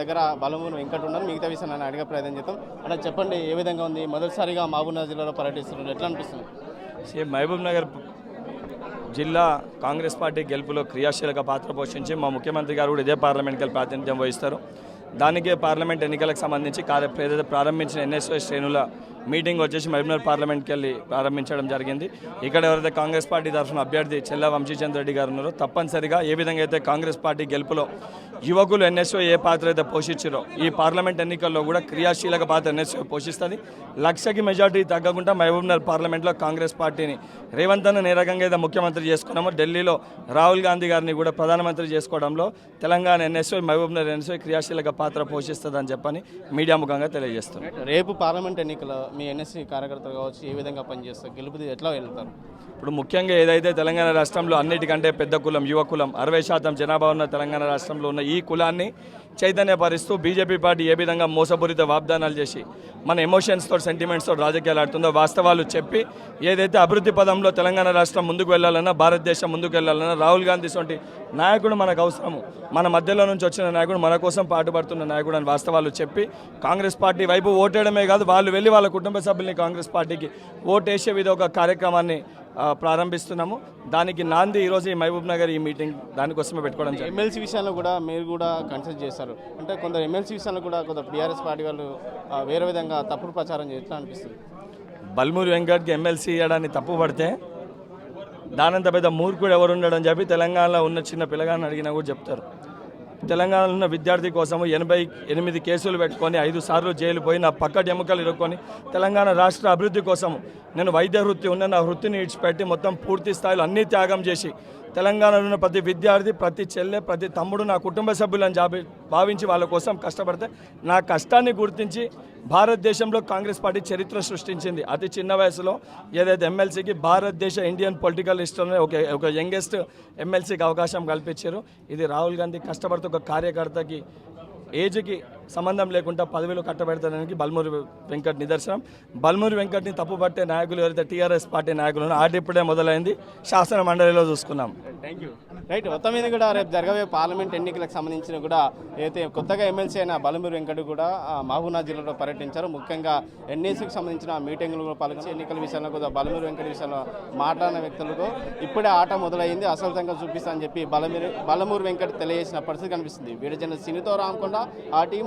దగ్గర బలమూరు వెంకట ఉన్నారు మిగతా విషయం నన్ను అడిగే ప్రయత్నం చేద్దాం. అంటే చెప్పండి ఏ విధంగా ఉంది? మొదటిసారిగా మహబూబ్నగర్ జిల్లాలో పర్యటిస్తున్నారు ఎట్లా అనిపిస్తుంది? సి మహబూబ్ నగర్ జిల్లా కాంగ్రెస్ పార్టీ గెలుపులో క్రియాశీలక పాత్ర పోషించి మా ముఖ్యమంత్రి గారు కూడా ఇదే పార్లమెంట్కి ప్రాతినిధ్యం వహిస్తారు. దానికే పార్లమెంట్ ఎన్నికలకు సంబంధించి కార్య ఏదైతే ప్రారంభించిన ఎన్ఎస్ఓ శ్రేణుల మీటింగ్ వచ్చేసి మహబూబ్నగర్ పార్లమెంట్కి వెళ్ళి ప్రారంభించడం జరిగింది. ఇక్కడ ఎవరైతే కాంగ్రెస్ పార్టీ తరఫున అభ్యర్థి చెల్ల వంశీచంద్ర రెడ్డి గారు ఉన్నారో తప్పనిసరిగా ఏ విధంగా అయితే కాంగ్రెస్ పార్టీ గెలుపులో యువకులు ఎన్ఎస్ఓ ఏ పాత్ర అయితే పోషించారో ఈ పార్లమెంట్ ఎన్నికల్లో కూడా క్రియాశీలక పాత్ర ఎన్ఎస్ఓ పోషిస్తుంది. లక్షకి మెజార్టీ తగ్గకుండా మహబూబ్నగర్ పార్లమెంట్లో కాంగ్రెస్ పార్టీని రేవంత్ అన్న ఏ రకంగా అయితే ముఖ్యమంత్రి చేసుకున్నామో ఢిల్లీలో రాహుల్ గాంధీ గారిని కూడా ప్రధానమంత్రి చేసుకోవడంలో తెలంగాణ ఎన్ఎస్ఓ మహబూబ్నగర్ ఎన్ఎస్ఓ క్రియాశీలక పాత్ర పోషిస్తుందని చెప్పని మీడియా ముఖంగా తెలియజేస్తున్నాం రేపు పార్లమెంట్ ఎన్నికల మీ ఎన్ఎస్సీ కార్యకర్తలు కావచ్చు ఏ విధంగా పనిచేస్తారు? గెలుపుది ఎట్లా వెళ్తారు? ఇప్పుడు ముఖ్యంగా ఏదైతే తెలంగాణ రాష్ట్రంలో అన్నిటికంటే పెద్ద కులం యువ కులం అరవై శాతం జనాభా ఉన్న తెలంగాణ రాష్ట్రంలో ఉన్న ఈ కులాన్ని చైతన్యపరుస్తూ బీజేపీ పార్టీ ఏ విధంగా మోసపూరిత వాగ్దానాలు చేసి మన ఎమోషన్స్తో సెంటిమెంట్స్తో రాజకీయాలు ఆడుతుందో వాస్తవాలు చెప్పి ఏదైతే అభివృద్ధి పదంలో తెలంగాణ రాష్ట్రం ముందుకు వెళ్ళాలన్నా భారతదేశం ముందుకు వెళ్ళాలన్నా రాహుల్ గాంధీ సొంటి నాయకుడు మనకు అవసరము. మన మధ్యలో నుంచి వచ్చిన నాయకుడు మన కోసం పాటుపడుతున్న నాయకుడు అని వాస్తవాలు చెప్పి కాంగ్రెస్ పార్టీ వైపు ఓటేయడమే కాదు వాళ్ళు వెళ్ళి వాళ్ళ కుటుంబ సభ్యుల్ని కాంగ్రెస్ పార్టీకి ఓటేసే విధ ఒక కార్యక్రమాన్ని ప్రారంభిస్తున్నాము. దానికి నాంది ఈరోజు ఈ మహబూబ్ నగర్ ఈ మీటింగ్ దానికోసమే పెట్టుకోవడం జరిగింది. ఎమ్మెల్సీ విషయాల్లో కూడా మీరు కూడా కన్సిడర్ చేస్తారు అంటే కొందరు ఎమ్మెల్సీ విషయాల్లో కూడా కొందరు బీఆర్ఎస్ పార్టీ వాళ్ళు వేరే విధంగా తప్పుడు ప్రచారం చేసి ఎట్లా అనిపిస్తుంది. బల్మూరి వెంకట్కి ఎమ్మెల్సీ ఇవ్వడాన్ని తప్పు పడితే దానంత పెద్ద మూర్ఖుడు ఎవరు ఉండడం చెప్పి తెలంగాణలో ఉన్న చిన్న పిల్లగాన్ని అడిగినా కూడా చెప్తారు. తెలంగాణలో ఉన్న విద్యార్థి కోసం ఎనభై ఎనిమిది కేసులు పెట్టుకొని ఐదు సార్లు జైలు పోయి నా పక్క ఎముకలు ఇరుక్కొని తెలంగాణ రాష్ట్ర అభివృద్ధి కోసం నేను వైద్య వృత్తి ఉన్న నా వృత్తిని ఇడిచిపెట్టి మొత్తం పూర్తి స్థాయిలో అన్ని త్యాగం చేసి తెలంగాణలో ఉన్న ప్రతి విద్యార్థి ప్రతి చెల్లె ప్రతి తమ్ముడు నా కుటుంబ సభ్యులను జాబి భావించి వాళ్ళ కోసం కష్టపడితే నా కష్టాన్ని గుర్తించి భారతదేశంలో కాంగ్రెస్ పార్టీ చరిత్ర సృష్టించింది. అతి చిన్న వయసులో ఏదైతే ఎమ్మెల్సీకి భారతదేశ ఇండియన్ పొలిటికల్ హిస్టరీలో ఒక ఒక యంగెస్ట్ ఎమ్మెల్సీకి అవకాశం కల్పించారు. ఇది రాహుల్ గాంధీ కష్టపడుతూ ఒక కార్యకర్తకి ఏజ్కి సంబంధం లేకుండా పదవిలో కట్టబెడతానికి బల్మూరి వెంకట్ నిదర్శనం. బల్మూరి వెంకట్ని తప్పుపట్టే నాయకులు ఎవరైతే టీఆర్ఎస్ పార్టీ నాయకులు ఉన్నారో ఆట ఇప్పుడే మొదలైంది. శాసన మండలిలో చూసుకున్నాం థ్యాంక్ యూ రైట్ మొత్తం మీద కూడా రేపు జరగబోయే పార్లమెంట్ ఎన్నికలకు సంబంధించిన కూడా అయితే కొత్తగా ఎమ్మెల్సీ అయిన బలమూరి వెంకట్ కూడా ఆ, జిల్లాలో పర్యటించారు. ముఖ్యంగా ఎన్ఏసీకి సంబంధించిన మీటింగ్లు పాల్గొని ఎన్నికల విషయంలో కూడా బలమూరి వెంకట విషయంలో మాట్లాడిన వ్యక్తులకు ఇప్పుడే ఆట మొదలైంది. అసలు చూపిస్తా అని చెప్పి బలమూరి బలమూరి వెంకట్ తెలియజేసిన పరిస్థితి కనిపిస్తుంది. వీడియో జన సినితో రాకుండా ఆ టీం